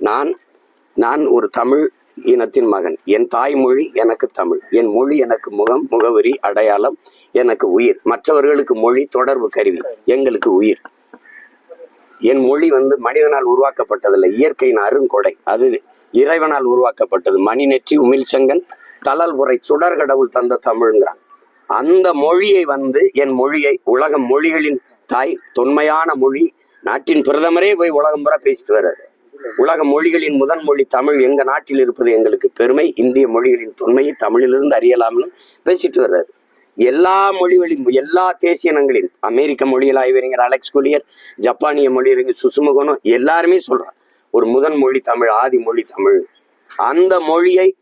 நான் நான் ஒரு தமிழ் இனத்தின் மகன். என் தாய்மொழி எனக்கு தமிழ். என் மொழி எனக்கு முகம் முகவரி அடையாளம் எனக்கு உயிர். மற்றவர்களுக்கு மொழி தொடர்பு கருவி எங்களுக்கு உயிர். என் மொழி வந்து மனிதனால் உருவாக்கப்பட்டதில்லை. இயற்கையின் அருங்கொடை. அது இறைவனால் உருவாக்கப்பட்டது. மணி நெற்றி உமிழ்ச்சங்கன் தளல் உரை சுடர் கடவுள் தந்த தமிழ்ங்கிறான். அந்த மொழியை வந்து என் மொழியை உலக மொழிகளின் தாய் தொன்மையான மொழி நாட்டின் பிரதமரே போய் உலகம் பூரா பேசிட்டு வர்றாரு. உலக மொழிகளின் முதன் மொழி தமிழ் எங்க நாட்டில் இருப்பது எங்களுக்கு பெருமை. இந்திய மொழிகளின் தொன்மையை தமிழிலிருந்து அறியலாம்னு பேசிட்டு வர்றாரு. எல்லா மொழிகளின் எல்லா தேசியனங்களின் அமெரிக்க மொழியில் ஆய்வறிஞர் அலெக்ஸ் குலியர் ஜப்பானிய மொழியறிஞர் சுசுமகனும் எல்லாருமே சொல்றாங்க ஒரு முதன் மொழி தமிழ் ஆதி மொழி தமிழ். அந்த மொழியை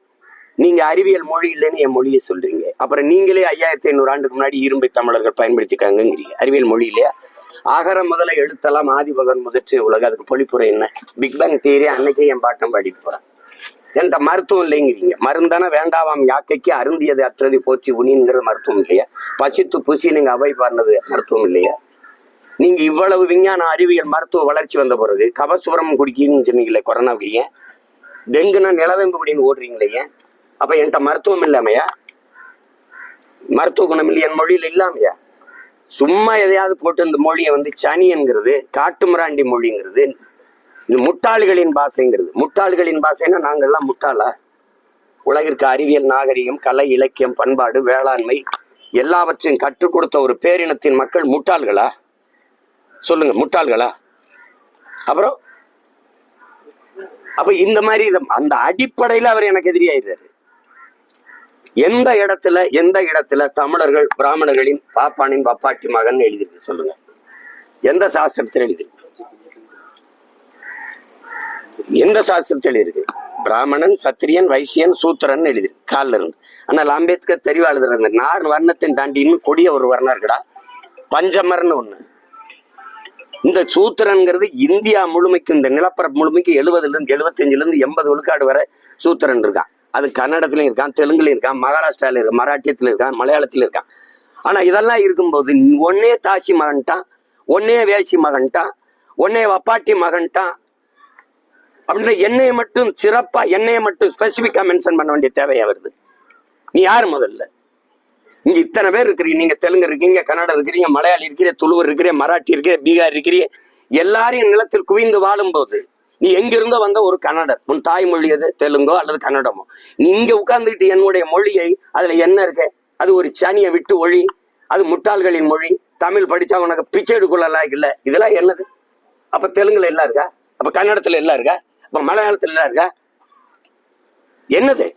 நீங்க அறிவியல் மொழி இல்லைன்னு என் மொழியை சொல்றீங்க. அப்புறம் நீங்களே ஐயாயிரத்தி ஐநூறு ஆண்டுக்கு முன்னாடி இரும்பை தமிழர்கள் பயன்படுத்திக்காங்கிறீங்க அறிவியல் மொழி இல்லையா? ஆகர முதல எழுத்தெல்லாம் ஆதிபகன் முதிர்ச்சி உலக. அதுக்கு பொழிப்புரை என்ன? பிக் பேங் தியரி அன்னைக்கே என் பாட்டம் பாடிட்டு போறேன். என்கிட்ட மருத்துவம் இல்லைங்கிறீங்க. மருந்தான வேண்டாவாம் யாக்கைக்கு அருந்தியது அற்றது போற்றி உனிங்கிறது மருத்துவம் இல்லையா? பசித்து புசி நீங்க அவை பாருனது மருத்துவம் இல்லையா? நீங்க இவ்வளவு விஞ்ஞான அறிவியல் மருத்துவ வளர்ச்சி வந்த பிறகு கபசுரம் குடிக்கணும்னு சொன்னீங்களே கொரோனாவுக்கு ஏன் டெங்குனா நிலவேம்பு குடின்னு ஓடுறீங்களே ஏன்? அப்ப என்கிட்ட மருத்துவம் இல்லாமையா? மருத்துவ குணம் இல்லை என் மொழியில இல்லாமையா? சும்மா எதையாவது போட்டு இந்த மொழியை வந்து சனிங்கிறது காட்டுமிராண்டி மொழிங்கிறது இது முட்டாள்களின் பாஷைங்கிறது. முட்டாள்களின் பாஷைன்னா நாங்கள்லாம் முட்டாளா? உலகிற்கு அறிவியல் நாகரிகம் கலை இலக்கியம் பண்பாடு வேளாண்மை எல்லாவற்றையும் கற்றுக் கொடுத்த ஒரு பேரினத்தின் மக்கள் முட்டாள்களா? சொல்லுங்க முட்டாள்களா? அப்புறம்? அப்ப இந்த மாதிரி அந்த அடிப்படையில் அவர் எனக்கு எதிரியாயிடுறாரு. எந்த இடத்துல எந்த இடத்துல தமிழர்கள் பிராமணர்களின் பாப்பானின் பப்பாட்டி மகன் எழுதியிருக்கு சொல்லுங்க. எந்த சாஸ்திரத்தில் எழுதியிருக்கு? எந்த சாஸ்திரத்தில் எழுதியிருக்கு? பிராமணன் சத்திரியன் வைசியன் சூத்திரன் எழுதியிருக்கு காலில் இருந்து. ஆனால் அம்பேத்கர் தெரிவா எழுதுறாங்க நார் வர்ணத்தின் தாண்டின்னு கொடிய ஒரு வர்ணம் இருக்குடா. பஞ்சமர்னு ஒண்ணு. இந்த சூத்திரன்கிறது இந்தியா முழுமைக்கு இந்த நிலப்பரப்பு முழுமைக்கு எழுபதுல இருந்து எழுபத்தஞ்சுல இருந்து எண்பது விழுக்காடு வரை சூத்திரன் இருக்கான். அது கன்னடத்துலயும் இருக்கான் தெலுங்குலையும் இருக்கான் மகாராஷ்டிரால இருக்கான் மராட்டியத்துல இருக்கான் மலையாளத்தில் இருக்கான். ஆனா இதெல்லாம் இருக்கும்போது ஒன்னே தாசி மகன்ட்டான் ஒன்னே வேசி மகன்ட்டான் ஒன்னே வப்பாட்டி மகன்ட்டான். அப்படின்ற என்னையை மட்டும் சிறப்பா என்னையை மட்டும் ஸ்பெசிஃபிக்காக மென்ஷன் பண்ண வேண்டிய தேவையாக வருது? நீ யார் முதல்ல? இங்கே இத்தனை பேர் இருக்கிறீங்க. நீங்க தெலுங்கு இருக்கீங்க கன்னடம் இருக்கிறீங்க மலையாளி இருக்கிறீங்க துளுவர் இருக்கிறீங்க மராட்டி இருக்கிறீங்க பீகார் இருக்கிறீங்க. எல்லாரையும் நிலத்தில் குவிந்து வாழும்போது நீ எங்கிருந்தோ வந்த ஒரு கன்னடர். உன் தாய்மொழி எது? தெலுங்கோ அல்லது கன்னடமோ? நீ இங்க உட்கார்ந்துக்கிட்டு என்னுடைய மொழியை அதுல என்ன இருக்கு? அது ஒரு சனியை விட்டு ஒழி அது முட்டாள்களின் மொழி தமிழ் படிச்சா உனக்கு பிச்சை எடுக்கலாம் இல்ல. இதெல்லாம் என்னது? அப்ப தெலுங்குல எல்லாம் இருக்கா? அப்ப கன்னடத்துல எல்லாம் இருக்கா? அப்ப மலையாளத்துல எல்லாம் இருக்கா? என்னது?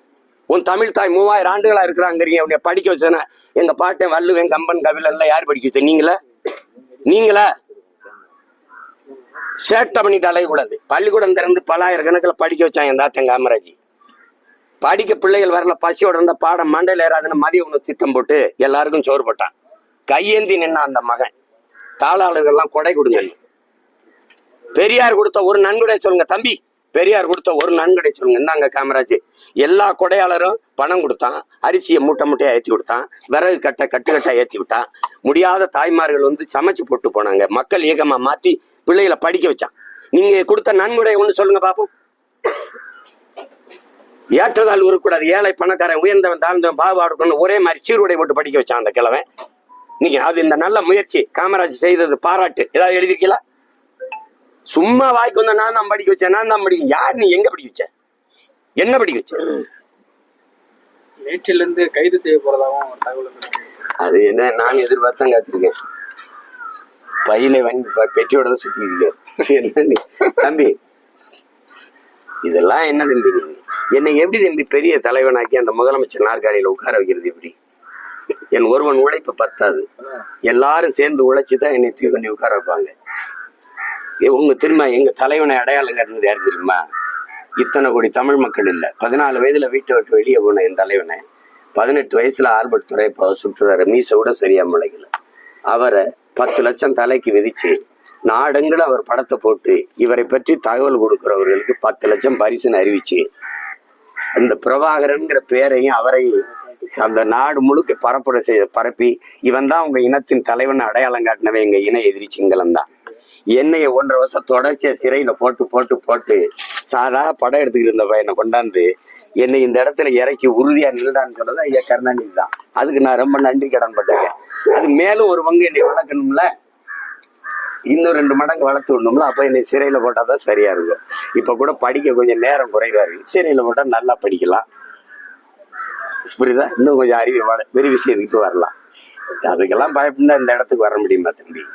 உன் தமிழ் தாய் மூவாயிரம் ஆண்டுகளா இருக்கிறாங்கிறீங்க. உன்னை படிக்க வச்சேன்னா எங்க பாட்டன் வள்ளுவன் கம்பன் கபிலன் எல்லாம் யார் படிக்க வச்சேன் நீங்களா? நீங்களா? சேட்டை பண்ணிட்டு அலையக்கூடாது. பள்ளிக்கூடம் திறந்து பலாயிரக்கணக்கில் படிக்க வச்சான் என் தாத்தன் காமராஜ். படிக்க பிள்ளைகள் வரல பசியோட இருந்த பாடம் மண்டையில் ஏறாதுன்னு மதிய உணவு திட்டம் போட்டு எல்லாருக்கும் சோறு போட்டான். கையேந்தி நின்னா அந்த மகன். தாளாளர்கள்லாம் கொடை கொடுங்க பெரியார் கொடுத்த ஒரு நன்கொடை சொல்லுங்க தம்பி. பெரியார் கொடுத்த ஒரு நன்கொடை சொல்லுங்க. இந்தாங்க காமராஜ். எல்லா கொடையாளரும் பணம் கொடுத்தான். அரிசியை மூட்டை மூட்டையா ஏத்தி கொடுத்தான். விறகு கட்டை கட்டுக்கட்டை ஏற்றி ஏத்தி விட்டான். முடியாத தாய்மார்கள் வந்து சமைச்சு போட்டு போனாங்க. மக்கள் ஏகமா மாத்தி பிள்ளைகளை படிக்க வச்சான். நீங்க கொடுத்த நன்கொடை ஒண்ணு சொல்லுங்க பாப்போம். ஏற்றதால் உருக்கூடாது ஏழை பணக்காரன் உயர்ந்தவன் தாழ்ந்தவன் பாகுபாடு ஒரே மாதிரி சீருடை போட்டு படிக்க வச்சான் அந்த கிழவன். நீங்க அது இந்த நல்ல முயற்சி. காமராஜ் செய்தது பாராட்டு. ஏதாவது எழுதிருக்கீங்களா சும்மா வாய்க்கு வந்த நான் தான் படிக்க வச்சேன் நான் தான் படிக்க யார் நீ எங்க படிக்க வச்ச? என்ன படிக்க வச்ச? நேற்றிலிருந்து கைது செய்ய போறதாகவும் தகவல். அது என்ன நான் எதிர்பார்த்தான் காத்திருக்கேன். பையில வாங்கி பெட்டியோட தான் சுத்தி நீ? தம்பி இதெல்லாம் என்ன தம்பி நீங்க என்னை எப்படி தம்பி பெரிய தலைவனாக்கி அந்த முதலமைச்சர் நாற்காலியில உட்கார வைக்கிறது எப்படி? என் ஒருவன் உழைப்பு பத்தாது. எல்லாரும் சேர்ந்து உழைச்சு தான் என்னை தூக்கி கொண்டு உட்கார வைப்பாங்க. உங்க திரும்ப எங்க தலைவனை அடையாளம் காட்டினது யார் தெரியுமா? இத்தனை கோடி தமிழ் மக்கள் இல்ல. பதினாலு வயதுல வீட்டை விட்டு வெளியே போன என் தலைவனை பதினெட்டு வயசுல ஆல்பர்ட் துறைப்பா சுற்றுறாரு. மீசை கூட சரியா முளைக்கல. அவரை பத்து லட்சம் தலைக்கு விதிச்சு நாடெங்கிலும் அவர் படத்தை போட்டு இவரை பற்றி தகவல் கொடுக்கிறவர்களுக்கு பத்து லட்சம் பரிசுன்னு அறிவிச்சு அந்த பிரபாகரன்கிற பேரையும் அவரையும் அந்த நாடு முழுக்க பரப்புரை செய்ய பரப்பி இவன் தான் உங்க இனத்தின் தலைவன் அடையாளம் காட்டினவன் எங்க இன எதிரி சிங்களம் தான் என்னைய ஒன்றரை வருஷம் தொடர்ச்சியா சிறையில போட்டு போட்டு போட்டு சாதா படம் எடுத்துக்கிட்டு இருந்த பையனை கொண்டாந்து என்னை இந்த இடத்துல இறக்கி உறுதியா நில்றான்னு சொன்னது ஐயா கருணாநிதி தான். அதுக்கு நான் ரொம்ப நன்றி கடன் பட்டேன் அது மேலும் ஒரு பங்கு என்னை வளர்க்கணும்ல? இன்னும் ரெண்டு மடங்கு வளர்த்து விடணும்ல? அப்போ என்னை சிறையில போட்டாதான் சரியா இருக்கும். இப்ப கூட படிக்க கொஞ்சம் நேரம் குறைவா இருக்கு. சிறையில போட்டா நல்லா படிக்கலாம். புரியுதா? இன்னும் கொஞ்சம் அறிவு வள- விரிவு செய்துக்கிட்டு வரலாம். அதுக்கெல்லாம் பயப்படா இந்த இடத்துக்கு வர முடியுமா தம்பி?